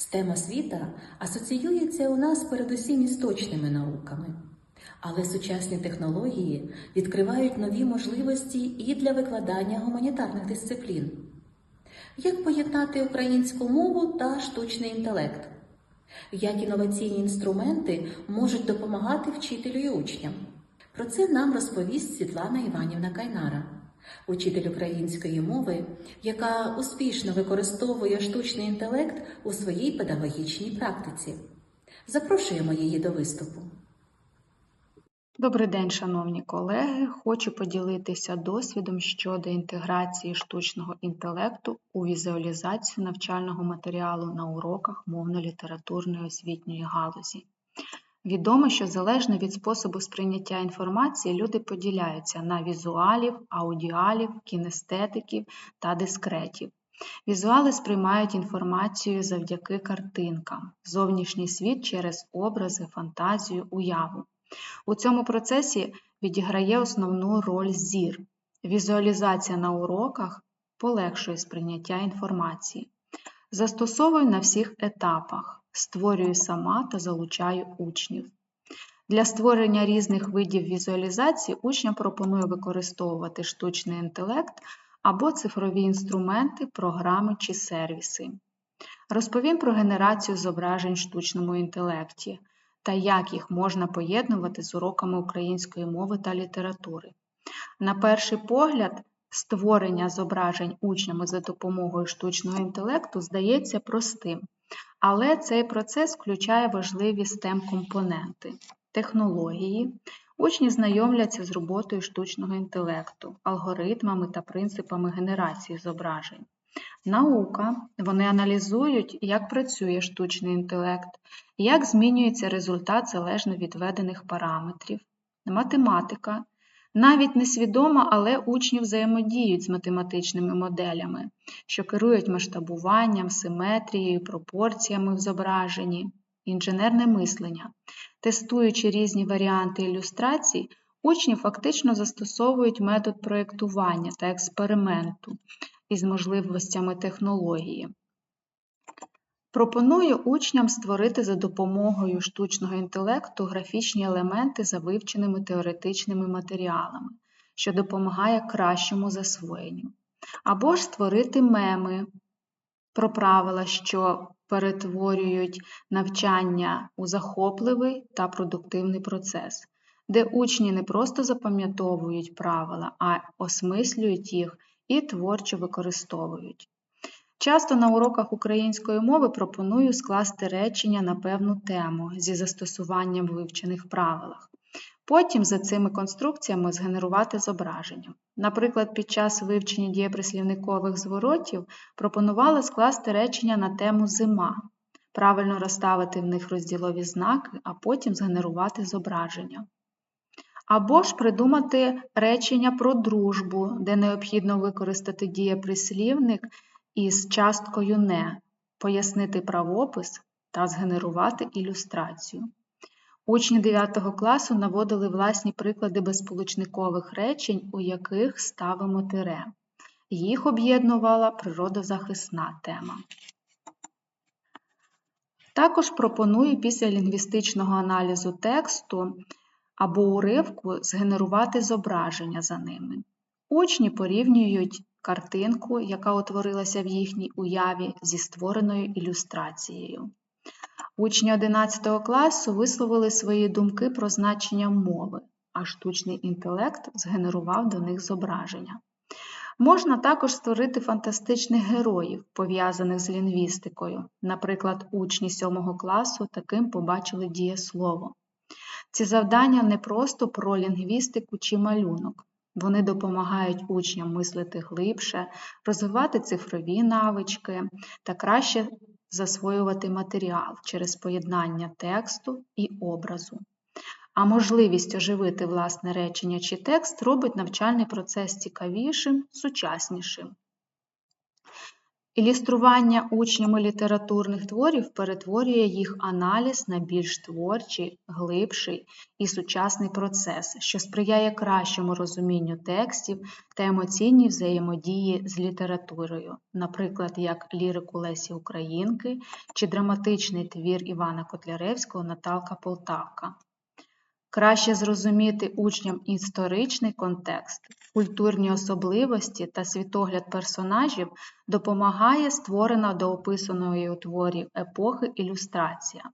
STEM освіта асоціюється у нас передусім із точними науками, але сучасні технології відкривають нові можливості і для викладання гуманітарних дисциплін. Як поєднати українську мову та штучний інтелект? Як інноваційні інструменти можуть допомагати вчителю і учням? Про це нам розповість Світлана Іванівна Кайнара, учитель української мови, яка успішно використовує штучний інтелект у своїй педагогічній практиці. Запрошуємо її до виступу. Добрий день, шановні колеги. Хочу поділитися досвідом щодо інтеграції штучного інтелекту у візуалізацію навчального матеріалу на уроках мовно-літературної освітньої галузі. Відомо, що залежно від способу сприйняття інформації люди поділяються на візуалів, аудіалів, кінестетиків та дискретів. Візуали сприймають інформацію завдяки картинкам, зовнішній світ через образи, фантазію, уяву. У цьому процесі відіграє основну роль зір. Візуалізація на уроках полегшує сприйняття інформації. Застосовую на всіх етапах, створюю сама та залучаю учнів. Для створення різних видів візуалізації учням пропоную використовувати штучний інтелект або цифрові інструменти, програми чи сервіси. Розповім про генерацію зображень в штучному інтелекті та як їх можна поєднувати з уроками української мови та літератури. На перший погляд, створення зображень учнями за допомогою штучного інтелекту здається простим, але цей процес включає важливі stem компоненти технології. Учні знайомляться з роботою штучного інтелекту, алгоритмами та принципами генерації зображень. Наука. Вони аналізують, як працює штучний інтелект, як змінюється результат залежно від введених параметрів. Математика. Навіть несвідомо, але учні взаємодіють з математичними моделями, що керують масштабуванням, симетрією, пропорціями в зображенні, інженерне мислення. Тестуючи різні варіанти ілюстрацій, учні фактично застосовують метод проєктування та експерименту із можливостями технології. Пропоную учням створити за допомогою штучного інтелекту графічні елементи за вивченими теоретичними матеріалами, що допомагає кращому засвоєнню. Або ж створити меми про правила, що перетворюють навчання у захопливий та продуктивний процес, де учні не просто запам'ятовують правила, а осмислюють їх і творчо використовують. Часто на уроках української мови пропоную скласти речення на певну тему зі застосуванням вивчених правилах. Потім за цими конструкціями згенерувати зображення. Наприклад, під час вивчення дієприслівникових зворотів пропонувала скласти речення на тему зима, правильно розставити в них розділові знаки, а потім згенерувати зображення. Або ж придумати речення про дружбу, де необхідно використати дієприслівник із часткою не, пояснити правопис та згенерувати ілюстрацію. Учні 9 класу наводили власні приклади безполучникових речень, у яких ставимо тире. Їх об'єднувала природозахисна тема. Також пропоную після лінгвістичного аналізу тексту або уривку згенерувати зображення за ними. Учні порівнюють картинку, яка утворилася в їхній уяві зі створеною ілюстрацією. Учні 11 класу висловили свої думки про значення мови, а штучний інтелект згенерував до них зображення. Можна також створити фантастичних героїв, пов'язаних з лінгвістикою. Наприклад, учні 7 класу таким побачили дієслово. Ці завдання не просто про лінгвістику чи малюнок. Вони допомагають учням мислити глибше, розвивати цифрові навички та краще засвоювати матеріал через поєднання тексту і образу. А можливість оживити власне речення чи текст робить навчальний процес цікавішим, сучаснішим. Ілюстрування учнями літературних творів перетворює їх аналіз на більш творчий, глибший і сучасний процес, що сприяє кращому розумінню текстів та емоційній взаємодії з літературою, наприклад, як лірику Лесі Українки чи драматичний твір Івана Котляревського Наталка Полтавка. Краще зрозуміти учням історичний контекст, культурні особливості та світогляд персонажів допомагає створена до описаної у творі епохи ілюстрація.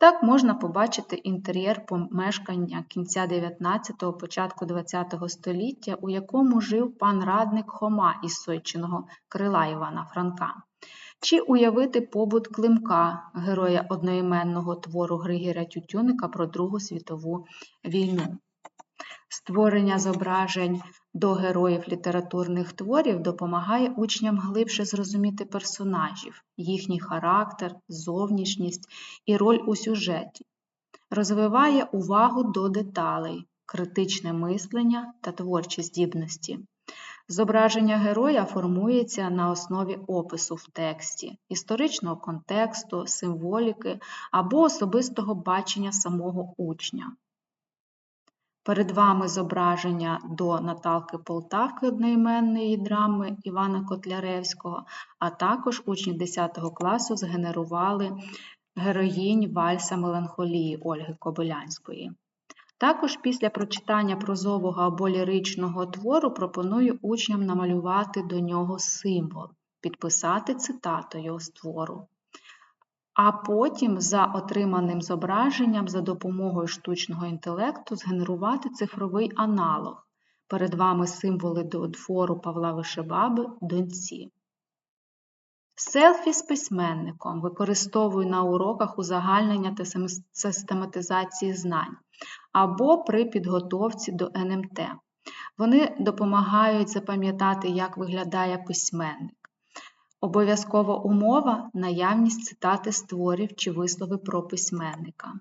Так можна побачити інтер'єр помешкання кінця 19-го, початку 20-го століття, у якому жив пан радник Хома із Сойчиного крила Івана Франка. Чи уявити побут Климка, героя одноіменного твору Григоря Тютюника про Другу світову війну. Створення зображень до героїв літературних творів допомагає учням глибше зрозуміти персонажів, їхній характер, зовнішність і роль у сюжеті, розвиває увагу до деталей, критичне мислення та творчі здібності. Зображення героя формується на основі опису в тексті, історичного контексту, символіки або особистого бачення самого учня. Перед вами зображення до Наталки Полтавки одноіменної драми Івана Котляревського, а також учні 10 класу згенерували героїнь вальса меланхолії Ольги Кобилянської. Також після прочитання прозового або ліричного твору пропоную учням намалювати до нього символ, підписати цитатою з твору. А потім за отриманим зображенням за допомогою штучного інтелекту згенерувати цифровий аналог. Перед вами символи до твору Павла Вишебаби «Доньці». Селфі з письменником використовую на уроках узагальнення та систематизації знань або при підготовці до НМТ. Вони допомагають запам'ятати, як виглядає письменник. Обов'язкова умова наявність цитати з творів чи вислови про письменника.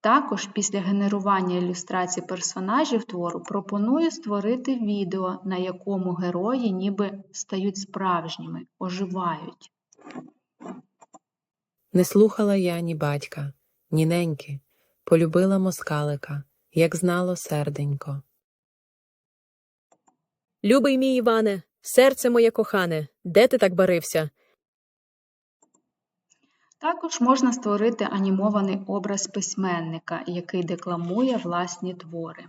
Також після генерування ілюстрацій персонажів твору пропоную створити відео, на якому герої ніби стають справжніми, оживають. Не слухала я ні батька, ні неньки, полюбила москалика, як знало серденько. Любий мій Іване, серце моє кохане, де ти так барився? Також можна створити анімований образ письменника, який декламує власні твори.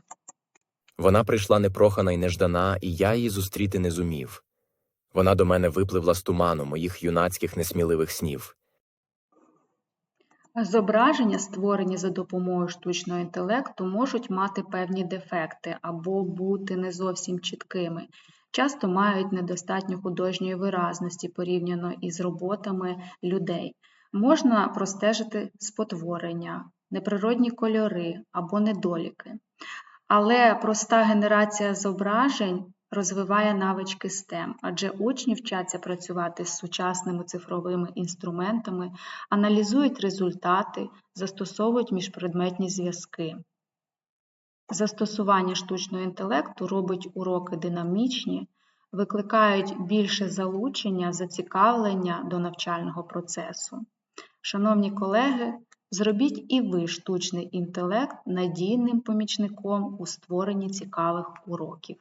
Вона прийшла непрохана й неждана, і я її зустріти не зумів. Вона до мене випливла з туману моїх юнацьких несміливих снів. Зображення, створені за допомогою штучного інтелекту, можуть мати певні дефекти або бути не зовсім чіткими. Часто мають недостатньо художньої виразності порівняно із роботами людей. Можна простежити спотворення, неприродні кольори або недоліки. Але проста генерація зображень розвиває навички STEM, адже учні вчаться працювати з сучасними цифровими інструментами, аналізують результати, застосовують міжпредметні зв'язки. Застосування штучного інтелекту робить уроки динамічні, викликають більше залучення, зацікавлення до навчального процесу. Шановні колеги, зробіть і ви штучний інтелект надійним помічником у створенні цікавих уроків.